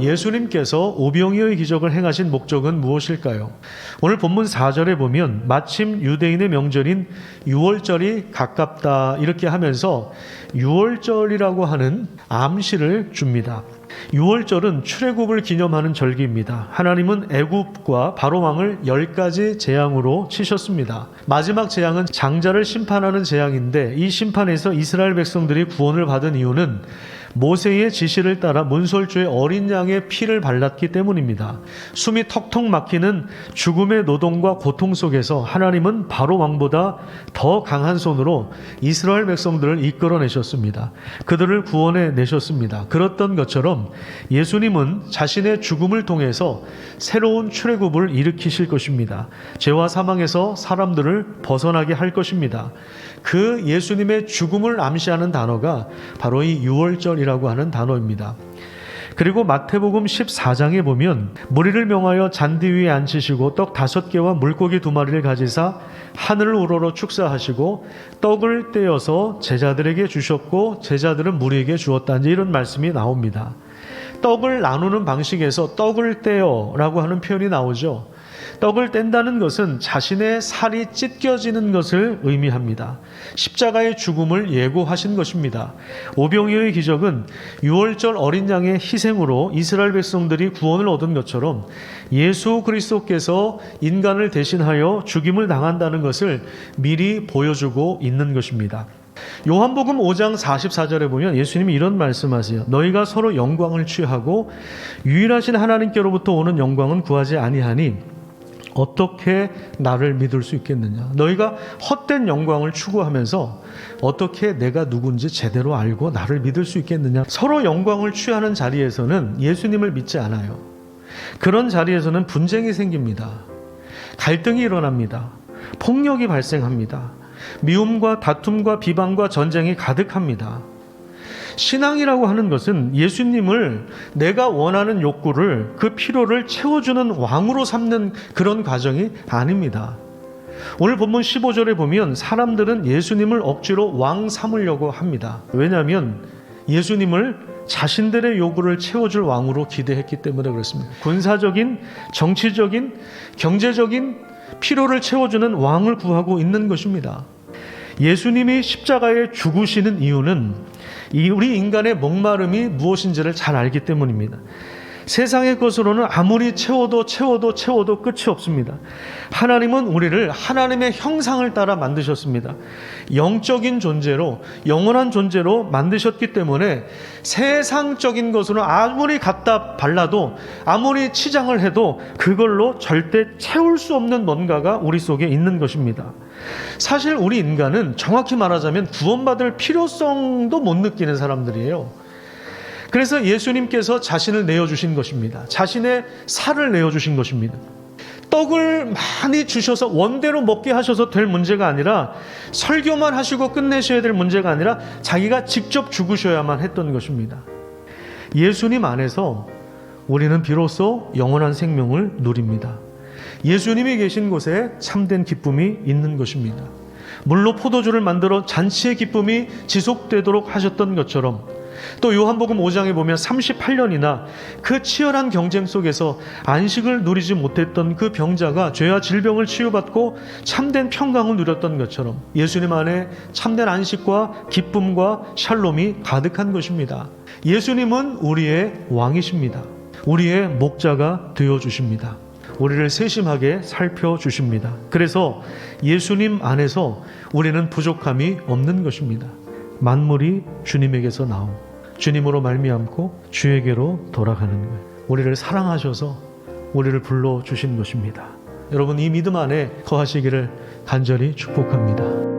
예수님께서 오병이어의 기적을 행하신 목적은 무엇일까요? 오늘 본문 4절에 보면 마침 유대인의 명절인 6월절이 가깝다 이렇게 하면서 6월절이라고 하는 암시를 줍니다. 6월절은 출애굽을 기념하는 절기입니다. 하나님은 애굽과 바로 왕을 10가지 재앙으로 치셨습니다. 마지막 재앙은 장자를 심판하는 재앙인데 이 심판에서 이스라엘 백성들이 구원을 받은 이유는 모세의 지시를 따라 문설주의 어린 양의 피를 발랐기 때문입니다. 숨이 턱턱 막히는 죽음의 노동과 고통 속에서 하나님은 바로 왕보다 더 강한 손으로 이스라엘 백성들을 이끌어내셨습니다. 그들을 구원해 내셨습니다. 그렇던 것처럼 예수님은 자신의 죽음을 통해서 새로운 출애굽을 일으키실 것입니다. 죄와 사망에서 사람들을 벗어나게 할 것입니다. 그 예수님의 죽음을 암시하는 단어가 바로 이 6월절 이라고 하는 단어입니다. 그리고 마태복음 14장에 보면 무리를 명하여 잔디 위에 앉히시고 떡 다섯 개와 물고기 두 마리를 가지사 하늘을 우러러 축사하시고 떡을 떼어서 제자들에게 주셨고 제자들은 무리에게 주었다. 이제 이런 말씀이 나옵니다. 떡을 나누는 방식에서 떡을 떼어라고 하는 표현이 나오죠. 떡을 뗀다는 것은 자신의 살이 찢겨지는 것을 의미합니다. 십자가의 죽음을 예고하신 것입니다. 오병이어의 기적은 6월절 어린 양의 희생으로 이스라엘 백성들이 구원을 얻은 것처럼 예수 그리스도께서 인간을 대신하여 죽임을 당한다는 것을 미리 보여주고 있는 것입니다. 요한복음 5장 44절에 보면 예수님이 이런 말씀하세요. 너희가 서로 영광을 취하고 유일하신 하나님께로부터 오는 영광은 구하지 아니하니 어떻게 나를 믿을 수 있겠느냐? 너희가 헛된 영광을 추구하면서 어떻게 내가 누군지 제대로 알고 나를 믿을 수 있겠느냐? 서로 영광을 취하는 자리에서는 예수님을 믿지 않아요. 그런 자리에서는 분쟁이 생깁니다. 갈등이 일어납니다. 폭력이 발생합니다. 미움과 다툼과 비방과 전쟁이 가득합니다. 신앙이라고 하는 것은 예수님을 내가 원하는 욕구를 그 필요를 채워주는 왕으로 삼는 그런 과정이 아닙니다. 오늘 본문 15절에 보면 사람들은 예수님을 억지로 왕 삼으려고 합니다. 왜냐하면 예수님을 자신들의 요구를 채워줄 왕으로 기대했기 때문에 그렇습니다. 군사적인, 정치적인, 경제적인 필요를 채워주는 왕을 구하고 있는 것입니다. 예수님이 십자가에 죽으시는 이유는 이 우리 인간의 목마름이 무엇인지를 잘 알기 때문입니다. 세상의 것으로는 아무리 채워도 채워도 채워도 끝이 없습니다. 하나님은 우리를 하나님의 형상을 따라 만드셨습니다. 영적인 존재로, 영원한 존재로 만드셨기 때문에 세상적인 것으로 아무리 갖다 발라도, 아무리 치장을 해도 그걸로 절대 채울 수 없는 뭔가가 우리 속에 있는 것입니다. 사실 우리 인간은 정확히 말하자면 구원받을 필요성도 못 느끼는 사람들이에요. 그래서 예수님께서 자신을 내어주신 것입니다. 자신의 살을 내어주신 것입니다. 떡을 많이 주셔서 원대로 먹게 하셔서 될 문제가 아니라 설교만 하시고 끝내셔야 될 문제가 아니라 자기가 직접 죽으셔야만 했던 것입니다. 예수님 안에서 우리는 비로소 영원한 생명을 누립니다. 예수님이 계신 곳에 참된 기쁨이 있는 것입니다. 물로 포도주를 만들어 잔치의 기쁨이 지속되도록 하셨던 것처럼 또 요한복음 5장에 보면 38년이나 그 치열한 경쟁 속에서 안식을 누리지 못했던 그 병자가 죄와 질병을 치유받고 참된 평강을 누렸던 것처럼 예수님 안에 참된 안식과 기쁨과 샬롬이 가득한 것입니다. 예수님은 우리의 왕이십니다. 우리의 목자가 되어 주십니다. 우리를 세심하게 살펴주십니다. 그래서 예수님 안에서 우리는 부족함이 없는 것입니다. 만물이 주님에게서 나옴. 주님으로 말미암고 주에게로 돌아가는 거예요. 우리를 사랑하셔서 우리를 불러 주신 것입니다. 여러분 이 믿음 안에 거하시기를 간절히 축복합니다.